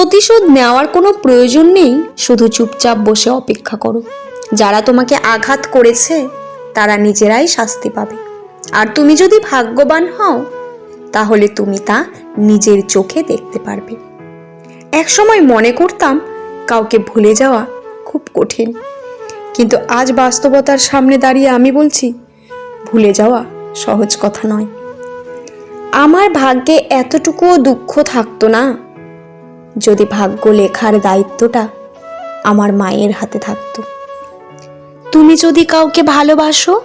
প্রতিশোধ নেওয়ার কোনো প্রয়োজন নেই, শুধু চুপচাপ বসে অপেক্ষা করো। যারা তোমাকে আঘাত করেছে, তারা নিজেরাই শাস্তি পাবে। আর তুমি যদি ভাগ্যবান হও, তাহলে তুমি তা নিজের চোখে দেখতে পারবে। একসময় মনে করতাম, কাউকে ভুলে যাওয়া খুব কঠিন। কিন্তু আজ বাস্তবতার সামনে দাঁড়িয়ে আমি বলছি, ভুলে যাওয়া সহজ কথা নয়। আমার ভাগ্যে এতটুকুও দুঃখ থাকতো না। যদি ভাগ্য লেখার দায়িত্বটা আমার মায়ের হাতে থাকতো। তুমি যদি কাউকে ভালোবাসো,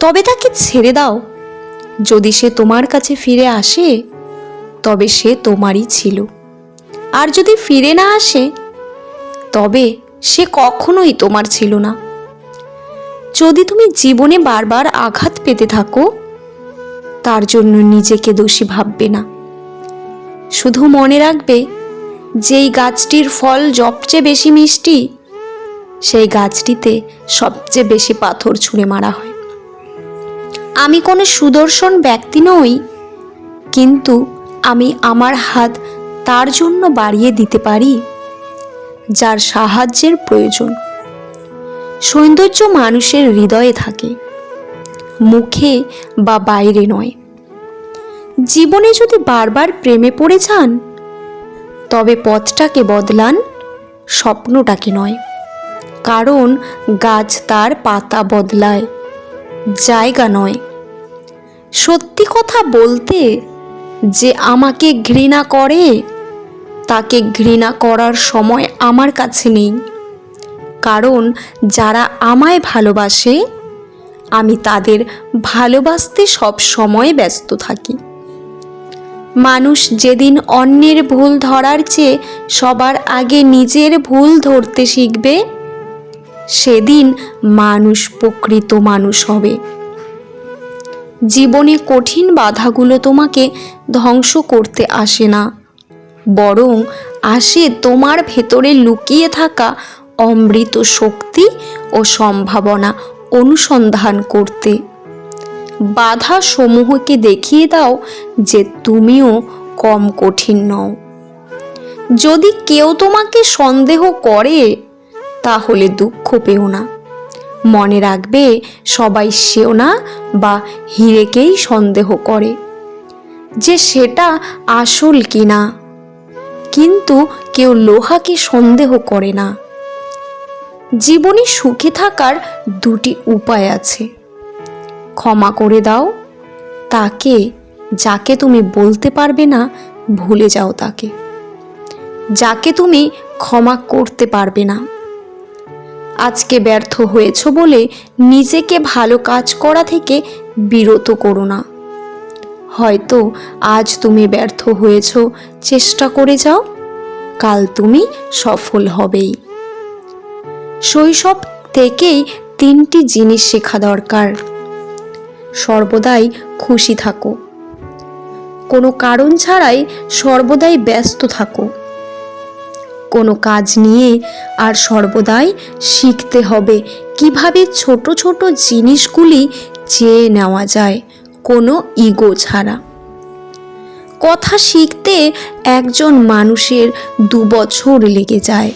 তবে তাকে ছেড়ে দাও। যদি সে তোমার কাছে ফিরে আসে, তবে সে তোমারই ছিল। আর যদি ফিরে না আসে, তবে সে কখনোই তোমার ছিল না। যদি তুমি জীবনে বারবার আঘাত পেতে থাকো, তার জন্য নিজেকে দোষী ভাববে না। শুধু মনে রাখবে যেই গাছটির ফল সবচেয়ে বেশি মিষ্টি, সেই গাছটিতে সবচেয়ে বেশি পাথর ছুঁড়ে মারা হয়। আমি কোনো সুদর্শন ব্যক্তি নই, কিন্তু আমি আমার হাত তার জন্য বাড়িয়ে দিতে পারি, যার সাহায্যের প্রয়োজন। সৌন্দর্য মানুষের হৃদয়ে থাকে, মুখে বা বাইরে নয়। জীবনে যদি বারবার প্রেমে পড়ে যান তবে পথটাকে বদলান স্বপ্নটাকে নয়। কারণ গাছ তার পাতা বদলায়, জায়গা নয়। সত্যি কথা বলতে যে আমাকে ঘৃণা করে, তাকে ঘৃণা করার সময় আমার কাছে নেই। কারণ যারা আমায় ভালোবাসে, আমি তাদের ভালোবাসতে সব সময় ব্যস্ত থাকি। মানুষ যেদিন অন্যের ভুল ধরার চেয়ে সবার আগে নিজের ভুল ধরতে শিখবে, সেদিন মানুষ প্রকৃত মানুষ হবে। জীবনে কঠিন বাধাগুলো তোমাকে ধ্বংস করতে আসে না, বরং আসে তোমার ভেতরে লুকিয়ে থাকা অমৃত শক্তি ও সম্ভাবনা অনুসন্ধান করতে। বাধা সমূহকে দেখিয়ে দাও যে তুমিও কম কঠিন নও। যদি কেউ তোমাকে সন্দেহ করে, তাহলে দুঃখ পেও না। মনে রাখবে, সবাই সেও না বা হিরেকেই সন্দেহ করে যে সেটা আসল কি না কিন্তু কেউ লোহাকে সন্দেহ করে না। জীবনে সুখে থাকার দুটি উপায় আছে। ক্ষমা করে দাও। তাকে, যাকে তুমি বলতে পারবে না, ভুলে যাও তাকে। যাকে তুমি ক্ষমা করতে পারবে না। আজকে ব্যর্থ হয়েছ বলে নিজেকে ভালো কাজ করা থেকে বিরত করো না। হয়তো আজ তুমি ব্যর্থ হয়েছ, চেষ্টা করে যাও, কাল তুমি সফল হবেই। শৈশব থেকেই তিনটি জিনিস শেখা দরকার। সর্বদাই খুশি থাকো। কোনো কারণ ছাড়াই সর্বদাই ব্যস্ত থাকো। কোনো কাজ নিয়ে আর সর্বদাই শিখতে হবে কীভাবে ছোট ছোট জিনিসগুলি চেয়ে নেওয়া যায় কোনো ইগো ছাড়া। কথা শিখতে একজন মানুষের দু বছর লেগে যায়।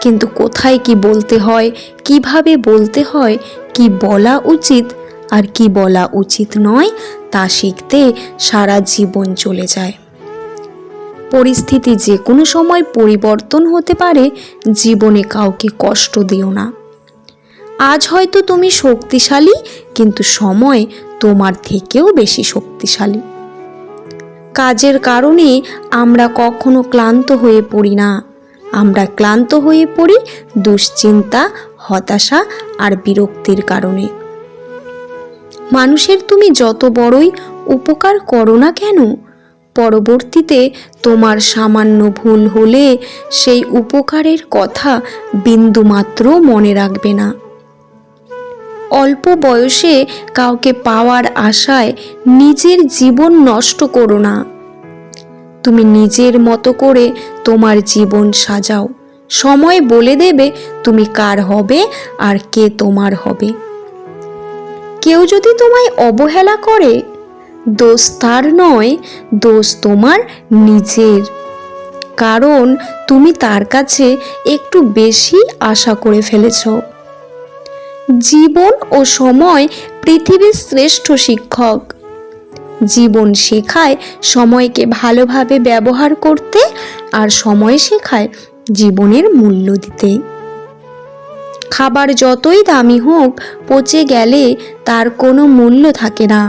কিন্তু কোথায় কি বলতে হয়, কীভাবে বলতে হয়, কি বলা উচিত আর কি বলা উচিত নয় তা শিখতে সারা জীবন চলে যায়। পরিস্থিতি যে কোনো সময় পরিবর্তন হতে পারে, জীবনে কাউকে কষ্ট দিও না। আজ হয়তো তুমি শক্তিশালী, কিন্তু সময় তোমার থেকেও বেশি শক্তিশালী। কাজের কারণে আমরা কখনো ক্লান্ত হয়ে পড়ি না। আমরা ক্লান্ত হয়ে পড়ি দুশ্চিন্তা, হতাশা আর বিরক্তির কারণে। মানুষের তুমি যত বড়ই উপকার করো না কেন, পরবর্তীতে তোমার সামান্য ভুল হলে সেই উপকারের কথা বিন্দুমাত্র মনে রাখবে না। অল্প বয়সে কাউকে পাওয়ার আশায় নিজের জীবন নষ্ট করো না। তুমি নিজের মতো করে তোমার জীবন সাজাও। সময় বলে দেবে তুমি কার হবে আর কে তোমার হবে। কেউ যদি তোমায় অবহেলা করে, দোষ তার নয়, দোষ তোমার নিজের। কারণ তুমি তার কাছে একটু বেশি আশা করে ফেলেছ। জীবন ও সময় পৃথিবীর শ্রেষ্ঠ শিক্ষক। জীবন শেখায় সময়কে ভালোভাবে ব্যবহার করতে আর সময় শেখায় জীবনের মূল্য দিতে। খাবার যতই দামি হোক, পচে গেলে তার কোনো মূল্য থাকে না।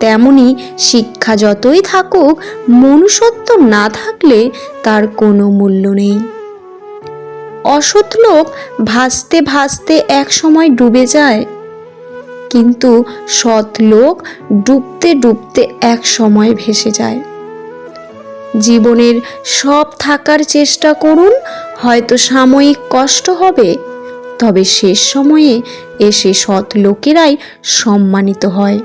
তেমনি শিক্ষা যতই থাকুক, মনুষ্যত্ব না থাকলে তার কোনো মূল্য নেই। অসৎ লোক ভাসতে ভাসতে এক সময় ডুবে যায়। কিন্তু সৎ লোক ডুবতে ডুবতে এক সময় ভেসে যায়। জীবনের সব থাকার চেষ্টা করুন, হয়তো সাময়িক কষ্ট হবে। তবে শেষ সময়ে এসে সৎ লোকেরাই সম্মানিত হয়।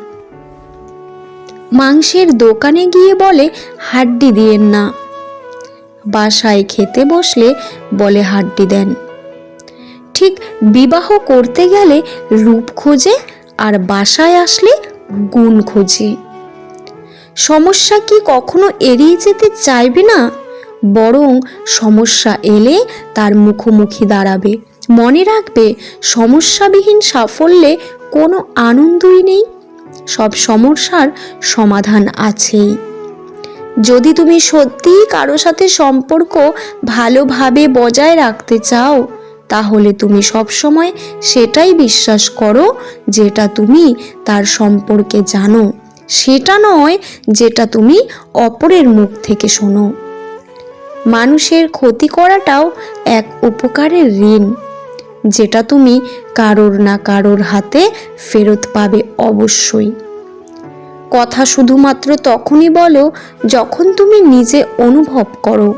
মাংসের দোকানে গিয়ে বলে, হাড্ডি দিয়েন না। বাসায় খেতে বসলে বলে, হাড্ডি দেন। ঠিক বিবাহ করতে গেলে রূপ খোঁজে আর বাসায় আসলে গুণ খোঁজে। সমস্যা কি কখনো এড়িয়ে যেতে চাইবে না? বরং সমস্যা এলে তার মুখোমুখি দাঁড়াবে। মনে রাখবে, সমস্যাবিহীন সাফল্যে কোনো আনন্দই নেই। সব সমস্যার সমাধান আছেই। যদি তুমি সত্যিই কারও সাথে সম্পর্ক ভালোভাবে বজায় রাখতে চাও, তাহলে তুমি সবসময় সেটাই বিশ্বাস করো যেটা তুমি তার সম্পর্কে জানো। সেটা নয় যেটা তুমি অপরের মুখ থেকে শোনো। মানুষের ক্ষতি করাটাও এক উপকারের ঋণ। যেটা তুমি কারোর না কারোর হাতে ফেরত পাবে অবশ্যই। কথা শুধুমাত্র তখনই বলো যখন তুমি নিজে অনুভব করো।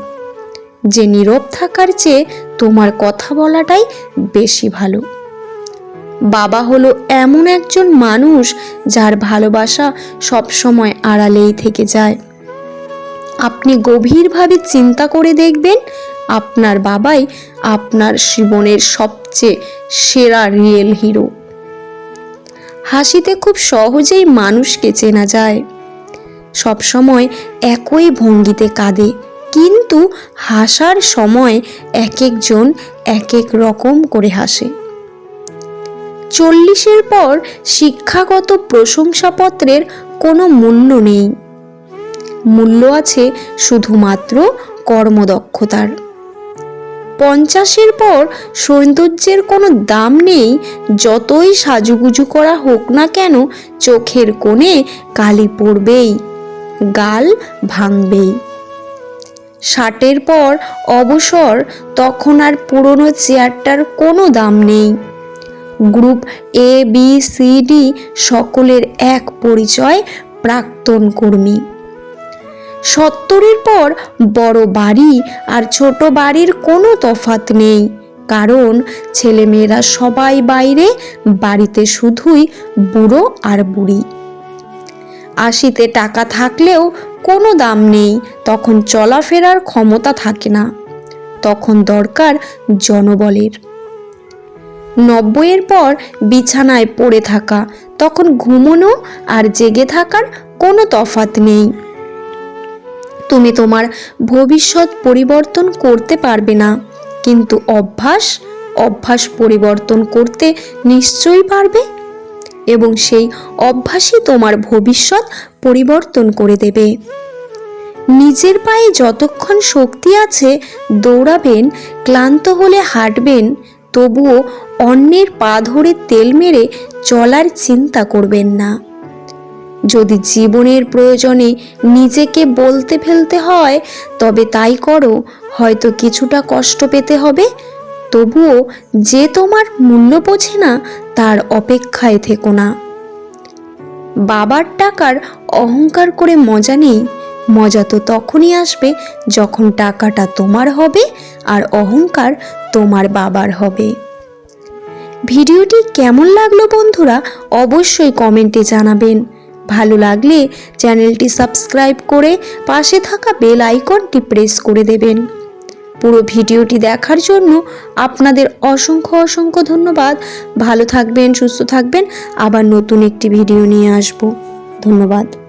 যে নীরব থাকার চেয়ে তোমার কথা বলাটাই বেশি ভালো। বাবা হলো এমন একজন মানুষ যার ভালোবাসা সবসময় আড়ালেই থেকে যায়। আপনি গভীরভাবে চিন্তা করে দেখবেন আপনার বাবাই আপনার জীবনের সবচেয়ে সেরা রিয়েল হিরো হাসিতে খুব সহজেই মানুষকে চেনা যায়। সবসময় একই ভঙ্গিতে কাঁদে, কিন্তু হাসার সময় এক একজন এক এক রকম করে হাসে। চল্লিশের পর শিক্ষাগত প্রশংসাপত্রের কোনো মূল্য নেই। মূল্য আছে শুধুমাত্র কর্মদক্ষতার। পঞ্চাশের পর সৌন্দর্যের কোনো দাম নেই, যতই সাজুগুজু করা হোক না কেন চোখের কোণে কালি পড়বেই, গাল ভাঙবেই। ষাটের পর অবসর, তখন আর পুরনো চেয়ারটার কোনো দাম নেই। Group A, B, C, D সকলের এক পরিচয় প্রাক্তন কর্মী। সত্তরের পর বড় বাড়ি আর ছোট বাড়ির কোনো তফাত নেই। কারণ ছেলেমেয়েরা সবাই বাইরে, বাড়িতে শুধুই বুড়ো আর বুড়ি। আশিতে টাকা থাকলেও কোনো দাম নেই, তখন চলাফেরার ক্ষমতা থাকে না। তখন দরকার জনবলের। নব্বইয়ের পর বিছানায় পড়ে থাকা, তখন ঘুমোনো আর জেগে থাকার কোনো তফাত নেই। তুমি তোমার ভবিষ্যৎ পরিবর্তন করতে পারবে না। কিন্তু অভ্যাস অভ্যাস পরিবর্তন করতে নিশ্চয়ই পারবে এবং সেই অভ্যাসই তোমার ভবিষ্যৎ পরিবর্তন করে দেবে। নিজের পায়ে যতক্ষণ শক্তি আছে, দৌড়াবেন, ক্লান্ত হলে হাঁটবেন, তবুও অন্যের পা ধরে তেল মেরে চলার চিন্তা করবেন না। যদি জীবনের প্রয়োজনে নিজেকে বলতে ফেলতে হয়, তবে তাই করো। হয়তো কিছুটা কষ্ট পেতে হবে। তবুও যে তোমার মূল্য বোঝে না, তার অপেক্ষায় থেকো না। বাবার টাকার অহংকার করে মজা নেই। মজা তো তখনই আসবে যখন টাকাটা তোমার হবে আর অহংকার তোমার বাবার হবে। ভিডিওটি কেমন লাগল বন্ধুরা, অবশ্যই কমেন্টে জানাবেন। ভালো লাগলে চ্যানেলটি সাবস্ক্রাইব করে পাশে থাকা বেল আইকনটি প্রেস করে দেবেন। পুরো ভিডিওটি দেখার জন্য আপনাদের অসংখ্য অসংখ্য ধন্যবাদ। ভালো থাকবেন, সুস্থ থাকবেন। আবার নতুন একটি ভিডিও নিয়ে আসব। ধন্যবাদ।